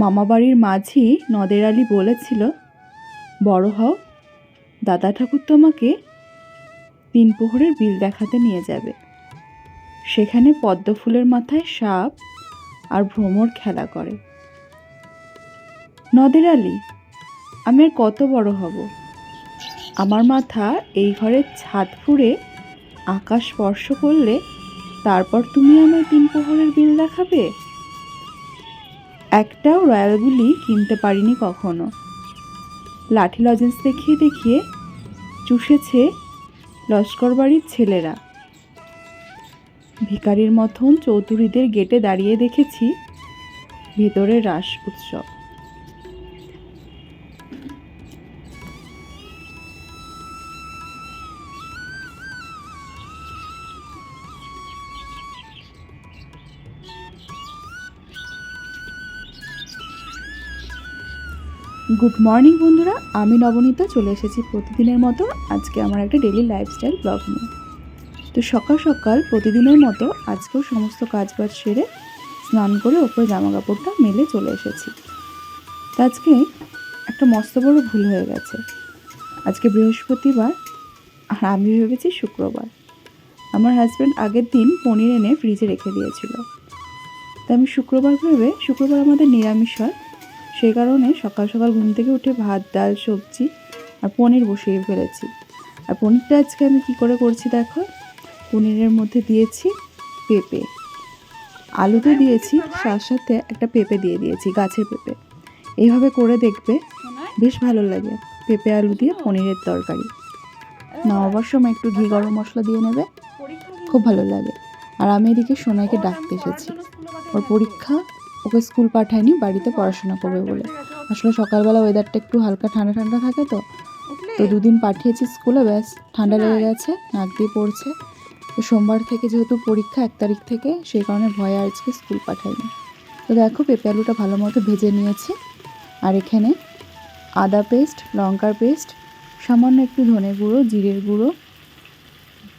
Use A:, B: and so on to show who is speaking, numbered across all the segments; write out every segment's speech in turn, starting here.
A: মামাবাড়ির মাঝি নদের আলী বলেছিল, বড় হও, দাদা ঠাকুর তোমাকে তিন প্রহরের বিল দেখাতে নিয়ে যাবে। সেখানে পদ্ম ফুলের মাথায় সাপ আর ভ্রমর খেলা করে। নদের আলী, আমি আর কত বড় হব? আমার মাথা এই ঘরের ছাদ ফুঁড়ে আকাশ স্পর্শ করলে তারপর তুমি আমায় তিন প্রহরের বিল দেখাবে? একটাও রয়্যালগুলি কিনতে পারিনি কখনো। লাঠি লজেন্স দেখিয়ে দেখিয়ে চুষেছে লস্কর বাড়ির ছেলেরা। ভিকারির মতন চৌধুরীদের গেটে দাঁড়িয়ে দেখেছি ভেতরের রাস উৎসব। গুড মর্নিং বন্ধুরা, আমি নবনীতা, চলে এসেছি প্রতিদিনের মতো আজকে আমার একটা ডেলি লাইফস্টাইল ব্লগ নিয়ে। তো সকাল সকাল প্রতিদিনের মতো আজকেও সমস্ত কাজ বাজ সেরে স্নান করে ওপরে জামা কাপড়টা মেলে চলে এসেছি। তো আজকে একটা মস্ত বড় ভুল হয়ে গেছে। আজকে বৃহস্পতিবার আর আমি ভেবেছি শুক্রবার। আমার হাজব্যান্ড আগের দিন পনির এনে ফ্রিজে রেখে দিয়েছিল। তো আমি শুক্রবার ভেবে, শুক্রবার আমাদের নিরামিষ হয়। সেই কারণে সকাল সকাল ঘুম থেকে উঠে ভাত, ডাল, সবজি আর পনির বসিয়ে ফেলেছি। আর পনিরটা আজকে আমি কি করে করছি দেখো? পনিরের মধ্যে দিয়েছি পেঁপে। আলুতে দিয়েছি তার সাথে একটা পেঁপে দিয়ে দিয়েছি, গাছের পেঁপে। এইভাবে করে দেখবে বেশ ভালো লাগে পেঁপে, আলু দিয়ে পনিরের তরকারি। নামাবার সময় একটু ঘি, গরম মশলা দিয়ে নেবে। খুব ভালো লাগে। আর আমি এদিকে সোনাইকে ডাকতে এসেছি। ওর পরীক্ষা ওকে স্কুল পাঠায়নি বাড়িতে পড়াশোনা করবে বলে। আসলে সকালবেলা ওয়েদারটা একটু হালকা ঠান্ডা ঠান্ডা থাকে তো। তো দুদিন পাঠিয়েছি স্কুলে ব্যাস ঠান্ডা লেগে গেছে নাক দিয়ে পড়ছে। তো সোমবার থেকে যেহেতু পরীক্ষা এক তারিখ থেকে সেই কারণে ভয়ে আজকে স্কুল পাঠাইনি তো দেখো পেঁপে আলুটা ভালো মতো ভেজে নিয়েছি। আর এখানে আদা পেস্ট লঙ্কার পেস্ট সামান্য একটু ধনে গুঁড়ো জিরের গুঁড়ো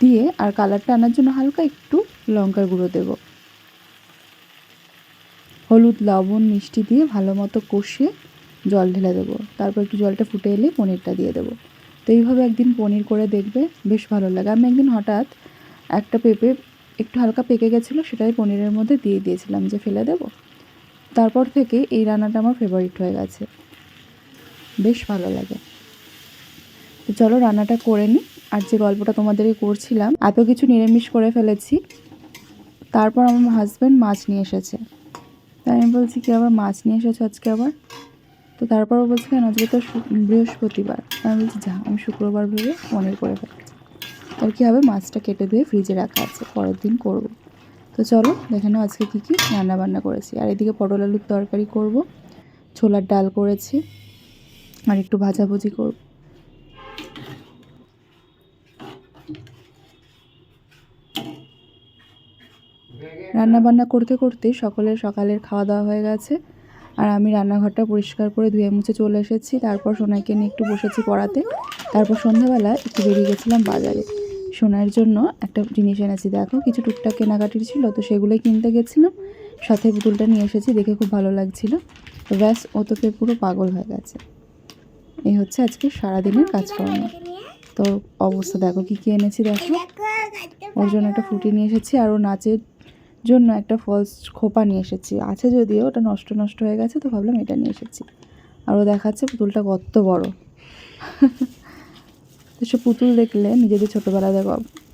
A: দিয়ে আর কালারটা আনার জন্য হালকা একটু লঙ্কার গুঁড়ো দেবো। হলুদ, লবণ, মিষ্টি দিয়ে ভালো মতো কষিয়ে জল ঢেলে দেবো। তারপর একটু জলটা ফুটে এলে পনিরটা দিয়ে দেবো। তো এইভাবে একদিন পনির করে দেখবে, বেশ ভালো লাগে। আমি একদিন হঠাৎ একটা পেঁপে একটু হালকা পেকে গেছিল, সেটাই পনিরের মধ্যে দিয়ে দিয়েছিলাম যে ফেলে দেবো। তারপর থেকে এই রান্নাটা আমার ফেভারিট হয়ে গেছে। বেশ ভালো লাগে। তো চলো রান্নাটা করে নিই। আর যে গল্পটা তোমাদেরকে করছিলাম, এত কিছু নিরামিষ করে ফেলেছি। তারপর আমার হাজব্যান্ড মাছ নিয়ে এসেছে। তাই আমি বলছি, কি আবার মাছ নিয়ে এসেছ আজকে আবার? তো তারপরও বলছি, কেন? আজকে তো বৃহস্পতিবার। আমি বলছি, যা, আমি শুক্রবার ভেবে মনে করে ফেলছি। তার কী হবে? মাছটা কেটে ধুয়ে ফ্রিজে রাখা আছে। পরের দিন করব। তো চলো, দেখে নাও আজকে কী কী রান্না বান্না করেছি। আর এদিকে পটল আলুর তরকারি করব। ছোলার ডাল করেছি। আর একটু ভাজাভুজি করব। রান্না বান্না করতে করতে সকলের সকালের খাওয়া দাওয়া হয়ে গেছে। আর আমি রান্নাঘরটা পরিষ্কার করে ধুয়ে মুছে চলে এসেছি। তারপর সোনাইকে নিয়ে একটু বসেছি পড়াতে। তারপর সন্ধ্যাবেলা একটু বেরিয়ে গেছিলাম বাজারে। সোনার জন্য একটা জিনিস এনেছি। দেখো, কিছু টুকটাক কেনাকাটির ছিল, তো সেগুলোই কিনতে গেছিলাম। সাথে পুতুলটা নিয়ে এসেছি, দেখে খুব ভালো লাগছিল। তো ব্যাস, ও তোকে পুরো পাগল হয়ে গেছে। এই হচ্ছে আজকে সারাদিনের কাজকর্ম। তো অবস্থা দেখো, কী কী এনেছি দেখো। ওর জন্য একটা ফুটি নিয়ে এসেছি, আর ও নাচের জন্য একটা ফলস খোপা নিয়ে এসেছি। আছে যদিও, ওটা নষ্ট নষ্ট হয়ে গেছে, তো ভাবলাম এটা নিয়ে এসেছি। আর ও দেখাচ্ছে পুতুলটা কত বড়। তো সে পুতুল দেখলে নিজেদের ছোটোবেলা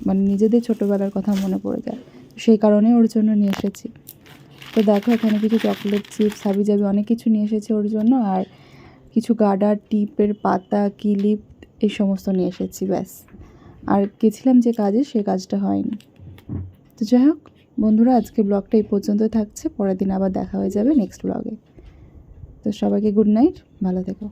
A: মানে নিজেদের ছোটোবেলার কথা মনে পড়ে যায়। সেই কারণে ওর জন্য নিয়ে এসেছি। তো দেখো, এখানে কিছু চকলেট চিপস হাবি জাবি অনেক কিছু নিয়ে এসেছি ওর জন্য, আর কিছু গার্ডার টিপের পাতা, কিলিপ, এই সমস্ত নিয়ে এসেছি, ব্যাস। আর গেছিলাম যে কাজে, সে কাজটা হয়নি। তো যাই হোক বন্ধুরা, আজকে ব্লগটা এই পর্যন্ত থাকছে। পরের দিন আবার দেখা হয়ে যাবে নেক্সট ব্লগে তো সবাইকে গুড নাইট ভালো থেকো।